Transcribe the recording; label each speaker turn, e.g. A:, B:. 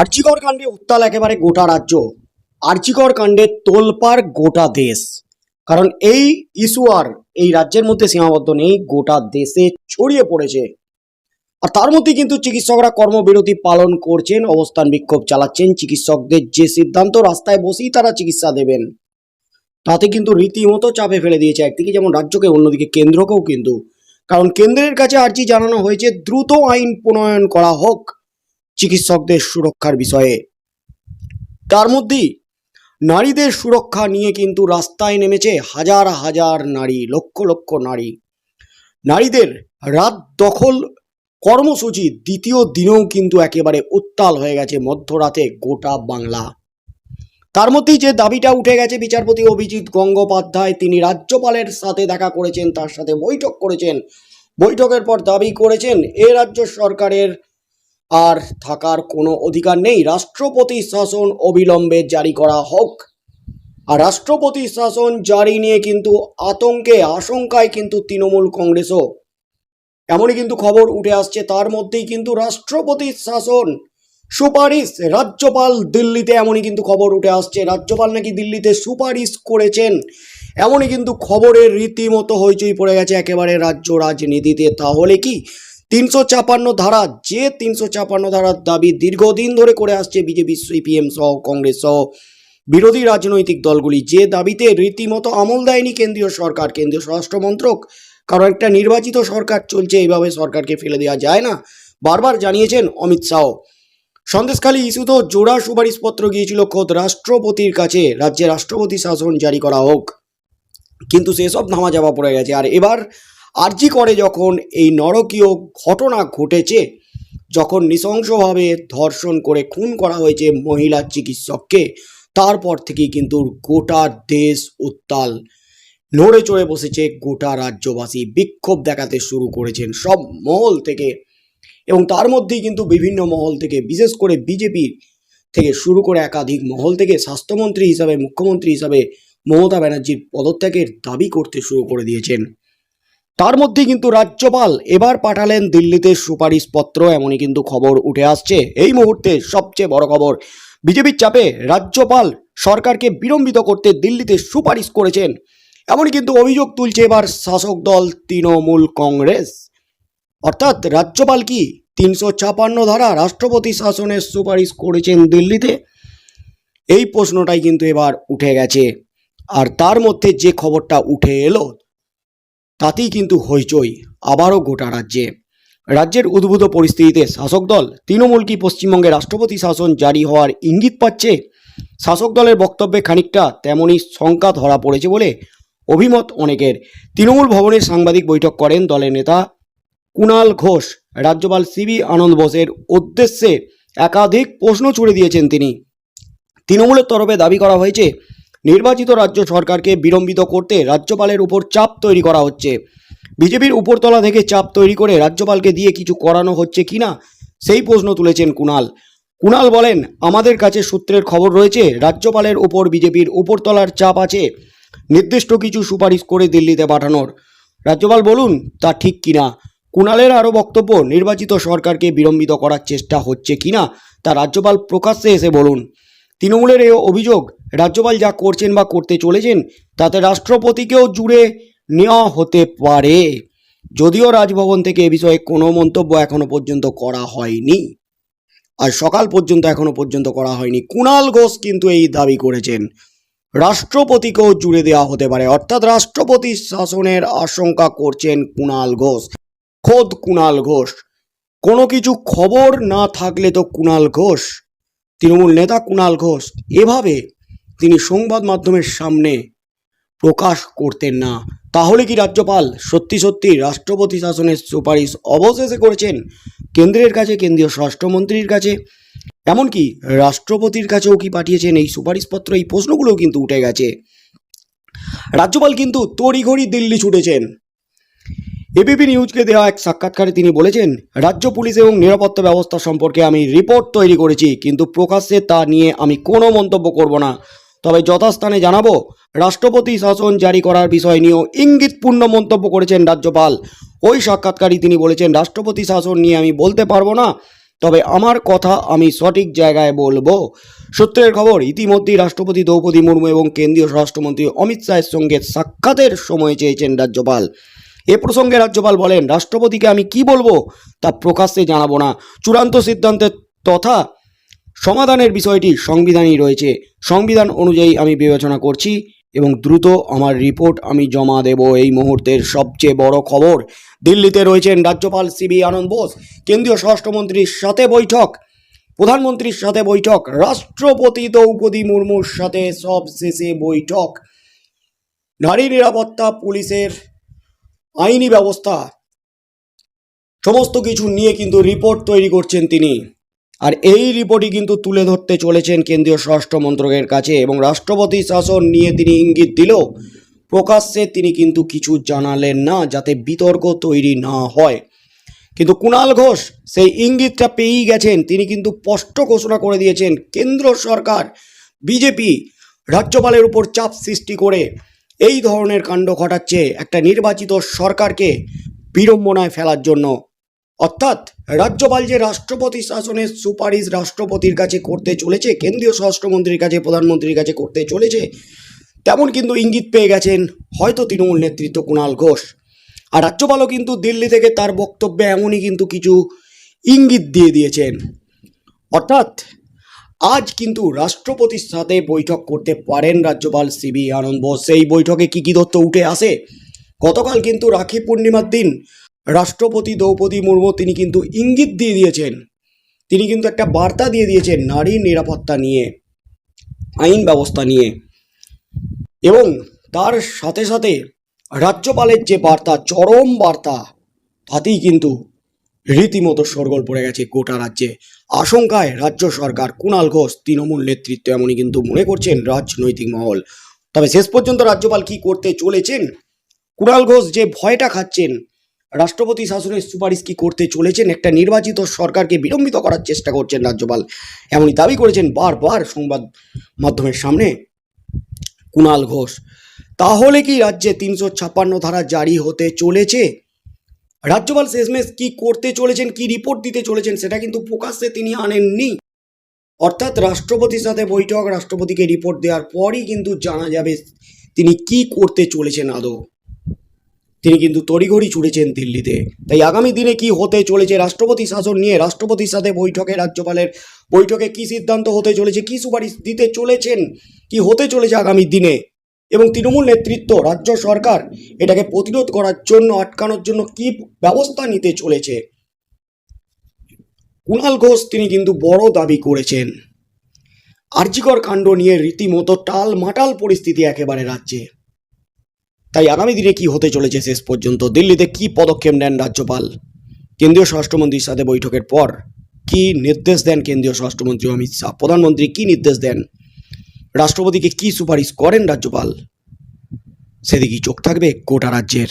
A: আর্চিকর কাণ্ডে উত্তাল একেবারে গোটা রাজ্য। আর্চিকর কাণ্ডে তোলপাড় গোটা দেশ। কারণ এই ইস্যু আর এই রাজ্যের মধ্যে সীমাবদ্ধ নেই, গোটা দেশে ছড়িয়ে পড়েছে। আর তার মধ্যে কিন্তু চিকিৎসকরা কর্মবিরতি পালন করছেন, অবস্থান বিক্ষোভ চালাচ্ছেন, চিকিৎসকদের যে সিদ্ধান্ত রাস্তায় বসেই তারা চিকিৎসা দেবেন, তাতে কিন্তু রীতিমতো চাপে ফেলে দিয়েছে একদিকে যেমন রাজ্যকে, অন্যদিকে কেন্দ্রকেও কিন্তু। কারণ কেন্দ্রের কাছে আর্জি জানানো হয়েছে, দ্রুত আইন প্রণয়ন করা হোক। চিকিৎসকদের সুরক্ষার বিষয়ে। তার মধ্যেই নারীদের সুরক্ষা নিয়ে কিন্তু রাস্তায় নেমেছে হাজার হাজার নারী, লক্ষ লক্ষ নারী। নারীদের রাত দখল কর্মসূচি দ্বিতীয় দিনেও কিন্তু একেবারে উত্তাল হয়ে গেছে মধ্যরাতে গোটা বাংলা। তার মধ্যেই যে দাবিটা উঠে গেছে বিচারপতি অভিজিৎ গঙ্গোপাধ্যায়, তিনি রাজ্যপালের সাথে দেখা করেছেন, তার সাথে বৈঠক করেছেন। বৈঠকের পর দাবি করেছেন, এ রাজ্য সরকারের আর থাকার কোনো অধিকার নেই। রাষ্ট্রপতি শাসন অবিলম্বে জারি করা হোক। আর রাষ্ট্রপতি শাসন জারি নিয়ে কিন্তু আতঙ্কে, আশঙ্কায় কিন্তু তৃণমূল কংগ্রেসও। এমনই কিন্তু খবর উঠে আসছে। তার মধ্যেই কিন্তু রাষ্ট্রপতি শাসন সুপারিশ, রাজ্যপাল দিল্লিতে এমনই কিন্তু খবর উঠে আসছে। রাজ্যপাল নাকি দিল্লিতে সুপারিশ করেছেন এমনই কিন্তু খবরের রীতিমতো হইচই পড়ে গেছে একেবারে রাজ্য রাজনীতিতে। তাহলে কি তিনশো ছাপান্ন ধারা, যে তিনশো ছাপান্ন ধারার দাবি দীর্ঘদিন ধরে করে আসছে বিজেপি, সিপিএম সহ কংগ্রেস সহ বিরোধী রাজনৈতিক দলগুলি। যে দাবিতে রীতিমতো আমল দেয়নি কেন্দ্রীয় সরকার, কেন্দ্রীয় স্বরাষ্ট্রমন্ত্রক, কারণ একটা নির্বাচিত সরকার চলছে এইভাবে সরকারকে ফেলে দেওয়া যায় না। বারবার জানিয়েছেন অমিত শাহ। সন্দেশখালী ইস্যুতেও জোড়া সুপারিশপত্র গিয়েছিল খোদ রাষ্ট্রপতির কাছে, রাজ্যে রাষ্ট্রপতি শাসন জারি করা হোক। কিন্তু সেসব ধামা পড়ে গেছে। আর এবার আরজি করে যখন এই নরকীয় ঘটনা ঘটেছে, যখন নৃশংসভাবে ধর্ষণ করে খুন করা হয়েছে মহিলা চিকিৎসককে, তারপর থেকেই কিন্তু গোটা দেশ উত্তাল। নড়ে চড়ে বসেছে গোটা রাজ্যবাসী, বিক্ষোভ দেখাতে শুরু করেছেন সব মহল থেকে। এবং তার মধ্যেই কিন্তু বিভিন্ন মহল থেকে, বিশেষ করে বিজেপির থেকে শুরু করে একাধিক মহল থেকে স্বাস্থ্যমন্ত্রী হিসাবে, মুখ্যমন্ত্রী হিসাবে মমতা ব্যানার্জির পদত্যাগের দাবি করতে শুরু করে দিয়েছেন। তার মধ্যে কিন্তু রাজ্যপাল এবার পাঠালেন দিল্লিতে সুপারিশপত্র, এমনই কিন্তু খবর উঠে আসছে। এই মুহূর্তে সবচেয়ে বড় খবর, বিজেপির চাপে রাজ্যপাল সরকারকে বিলম্বিত করতে দিল্লিতে সুপারিশ করেছেন, এমনই কিন্তু অভিযোগ তুলছে এবার শাসক দল তৃণমূল কংগ্রেস। অর্থাৎ রাজ্যপাল কি তিনশো ছাপান্ন ধারা রাষ্ট্রপতি শাসনের সুপারিশ করেছেন দিল্লিতে? এই প্রশ্নটাই কিন্তু এবার উঠে গেছে। আর তার মধ্যে যে খবরটা উঠে এলো তাতেই কিন্তু হইচই আবারও গোটা রাজ্যে। রাজ্যের উদ্ভূত পরিস্থিতিতে শাসক দল তৃণমূল কি পশ্চিমবঙ্গে রাষ্ট্রপতি শাসন জারি হওয়ার ইঙ্গিত পাচ্ছে? শাসক দলের বক্তব্যে খানিকটা তেমনই শঙ্কা ধরা পড়েছে বলে অভিমত অনেকের। তৃণমূল ভবনে সাংবাদিক বৈঠক করেন দলের নেতা কুণাল ঘোষ। রাজ্যপাল সিবি আনন্দ বোসের উদ্দেশ্যে একাধিক প্রশ্ন ছুড়ে দিয়েছেন তিনি। তৃণমূলের তরফে দাবি করা হয়েছে নির্বাচিত রাজ্য সরকারকে বিলম্বিত করতে রাজ্যপালের উপর চাপ তৈরি করা হচ্ছে। বিজেপির উপরতলা থেকে চাপ তৈরি করে রাজ্যপালকে দিয়ে কিছু করানো হচ্ছে কিনা সেই প্রশ্ন তুলেছেন কুণাল। কুণাল বলেন, আমাদের কাছে সূত্রের খবর রয়েছে, রাজ্যপালের উপর বিজেপির উপরতলার চাপ আছে, নির্দিষ্ট কিছু সুপারিশ করে দিল্লিতে পাঠানোর। রাজ্যপাল বলুন, তা ঠিক কিনা কুণালের আরও বক্তব্য, নির্বাচিত সরকারকে বিলম্বিত করার চেষ্টা হচ্ছে কিনা তা রাজ্যপাল প্রকাশ্যে এসে বলুন। তৃণমূলের এই অভিযোগ রাজ্যপাল যা করছেন বা করতে চলেছেন, তাতে রাষ্ট্রপতিকেও জুড়ে নেওয়া হতে পারে। যদিও রাজভবন থেকে এ বিষয়ে কোনো মন্তব্য এখনও পর্যন্ত করা হয়নি। আর সকাল পর্যন্ত এখনও পর্যন্ত করা হয়নি। কুণাল ঘোষ কিন্তু এই দাবি করেছেন, রাষ্ট্রপতিকেও জুড়ে দেওয়া হতে পারে। অর্থাৎ রাষ্ট্রপতি শাসনের আশঙ্কা করছেন কুণাল ঘোষ। খোদ কুণাল ঘোষ। কোনো কিছু খবর না থাকলে তো কুণাল ঘোষ, তৃণমূল নেতা কুণাল ঘোষ এভাবে তিনি সংবাদ মাধ্যমের সামনে প্রকাশ করতেন না। তাহলে কি রাজ্যপাল সত্যি সত্যি রাষ্ট্রপতি শাসনের সুপারিশ অবশেষে করেছেন? কেন্দ্রের কাছে, কেন্দ্রীয় স্বরাষ্ট্রমন্ত্রীর কাছে? এমনকি রাষ্ট্রপতির কাছেও কি পাঠিয়েছেন এই সুপারিশপত্র? এই প্রশ্নগুলোও কিন্তু উঠে গেছে। রাজ্যপাল কিন্তু তড়িঘড়ি দিল্লি ছুটেছেন। এবিপি নিউজকে দেওয়া এক সাক্ষাৎকারে তিনি বলেছেন, রাজ্য পুলিশ এবং নিরাপত্তা ব্যবস্থা সম্পর্কে আমি রিপোর্ট তৈরি করেছি, কিন্তু প্রকাশ্যে তা নিয়ে আমি কোনো মন্তব্য করব না। তবে যথাস্থানে জানাব, রাষ্ট্রপতি শাসন জারি করার বিষয় নিয়েও ইঙ্গিতপূর্ণ মন্তব্য করেছেন রাজ্যপাল। ওই সাক্ষাৎকারী তিনি বলেছেন, রাষ্ট্রপতি শাসন নিয়ে আমি বলতে পারব না, তবে আমার কথা আমি সঠিক জায়গায় বলব। সূত্রের খবর, ইতিমধ্যেই রাষ্ট্রপতি দ্রৌপদী মুর্মু এবং কেন্দ্রীয় স্বরাষ্ট্রমন্ত্রী অমিত শাহের সঙ্গে সাক্ষাতের সময় চেয়েছেন রাজ্যপাল। এ প্রসঙ্গে রাজ্যপাল বলেন, রাষ্ট্রপতিকে আমি কি বলব তা প্রকাশ্যে জানাব না। চূড়ান্ত সিদ্ধান্তের তথা সমাধানের বিষয়টি সংবিধানই রয়েছে। সংবিধান অনুযায়ী আমি বিবেচনা করছি এবং দ্রুত আমার রিপোর্ট আমি জমা দেব এই মুহূর্তের সবচেয়ে বড় খবর। দিল্লিতে রয়েছেন রাজ্যপাল সিবি আনন্দ বোস, কেন্দ্রীয় স্বরাষ্ট্রমন্ত্রীর সাথে বৈঠক। প্রধানমন্ত্রীর সাথে বৈঠক, রাষ্ট্রপতি দ্রৌপদী মুর্মুর সাথে সব শেষে বৈঠক। নারী নিরাপত্তা, পুলিশের আইনি ব্যবস্থা। সমস্ত কিছু নিয়ে কিন্তু রিপোর্ট তৈরি করছেন তিনি। আর এই রিপোর্টই কিন্তু তুলে ধরতে চলেছেন কেন্দ্রীয় স্বরাষ্ট্র মন্ত্রকের কাছে এবং রাষ্ট্রপতি শাসন নিয়ে তিনি ইঙ্গিত দিলেও প্রকাশ্যে তিনি কিন্তু কিছু জানালেন না যাতে বিতর্ক তৈরি না হয়। কিন্তু কুণাল ঘোষ সেই ইঙ্গিতটা পেয়েই গেছেন। তিনি কিন্তু স্পষ্ট ঘোষণা করে দিয়েছেন, কেন্দ্র সরকার, বিজেপি, রাজ্যপালের উপর চাপ সৃষ্টি করে এই ধরনের কাণ্ড ঘটাচ্ছে একটা নির্বাচিত সরকারকে বিড়ম্বনায় ফেলার জন্য। অর্থাৎ রাজ্যপাল যে রাষ্ট্রপতি শাসনের সুপারিশ রাষ্ট্রপতির কাছে করতে চলেছে, কেন্দ্রীয় স্বরাষ্ট্রমন্ত্রীর কাছে, প্রধানমন্ত্রীর কাছে করতে চলেছে, তেমন কিন্তু ইঙ্গিত পেয়ে গেছেন হয়তো তৃণমূল নেতৃত্ব কুণাল ঘোষ। আর রাজ্যপালও কিন্তু দিল্লি থেকে তার বক্তব্যে এমনই কিন্তু কিছু ইঙ্গিত দিয়ে দিয়েছেন। অর্থাৎ আজ কিন্তু রাষ্ট্রপতির সাথে বৈঠক করতে পারেন রাজ্যপাল সিবি আনন্দ বোস। সেই বৈঠকে কী কী তথ্য উঠে আসে? গতকাল কিন্তু রাখি পূর্ণিমার দিন রাষ্ট্রপতি দ্রৌপদী মুর্মু তিনি কিন্তু ইঙ্গিত দিয়ে দিয়েছেন। তিনি কিন্তু একটা বার্তা দিয়ে দিয়েছেন নারীর নিরাপত্তা নিয়ে, আইন ব্যবস্থা নিয়ে। এবং তার সাথে সাথে রাজ্যপালের যে বার্তা, চরম বার্তা, তাতেই কিন্তু রীতিমতো সরগোল পড়ে গেছে গোটা রাজ্যে। আশঙ্কায় রাজ্য সরকার, কুণাল ঘোষ, তৃণমূল নেতৃত্ব এমনই কিন্তু মনে করছেন রাজনৈতিক মহল। তবে শেষ পর্যন্ত রাজ্যপাল কি করতে চলেছেন? কুণাল ঘোষ যে ভয়টা খাচ্ছেন রাষ্ট্রপতি শাসনের সুপারিশ কি করতে চলেছেন? একটা নির্বাচিত সরকারকে বিলম্বিত করার চেষ্টা করছেন রাজ্যপাল। এমনই দাবি করেছেন বারবার সংবাদ মাধ্যমের সামনে কুণাল ঘোষ। তাহলে কি রাজ্যে তিনশো ছাপ্পান্ন ধারা জারি হতে চলেছে? রাজ্যপাল শেষমেশ কি করতে চলেছেন, কি রিপোর্ট দিতে চলেছেন, সেটা কিন্তু প্রকাশ্যে তিনি আনেননি। অর্থাৎ রাষ্ট্রপতির সাথে বৈঠক, রাষ্ট্রপতিকে রিপোর্ট দেওয়ার পরই কিন্তু জানা যাবে তিনি কি করতে চলেছেন আদৌ। তিনি কিন্তু তড়িঘড়ি ছুটেছেন দিল্লিতে। তাই আগামী দিনে কি হতে চলেছে? রাষ্ট্রপতি শাসন নিয়ে রাষ্ট্রপতির সাথে বৈঠকে রাজ্যপালের বৈঠকে কি সিদ্ধান্ত হতে চলেছে? কি সুপারিশ দিতে চলেছেন? কি হতে চলেছে আগামী দিনে? এবং তৃণমূল নেতৃত্ব, রাজ্য সরকার এটাকে প্রতিরোধ করার জন্য, আটকানোর জন্য কি ব্যবস্থা নিতে চলেছে? কুণাল ঘোষ তিনি কিন্তু বড় দাবি করেছেন। আর্যিকর কাণ্ড নিয়ে রীতিমতো টাল মাটাল পরিস্থিতি একেবারে রাজ্যে। তাই আগামী দিনে কি হতে চলেছে শেষ পর্যন্ত? দিল্লিতে কি পদক্ষেপ নেন রাজ্যপাল? কেন্দ্রীয় স্বরাষ্ট্রমন্ত্রীর সাথে বৈঠকের পর কি নির্দেশ দেন কেন্দ্রীয় স্বরাষ্ট্রমন্ত্রী অমিত শাহ? প্রধানমন্ত্রী কি নির্দেশ দেন? রাষ্ট্রপতিকে কি সুপারিশ করেন রাজ্যপাল? সেদিকেই চোখ থাকবে গোটা রাজ্যের।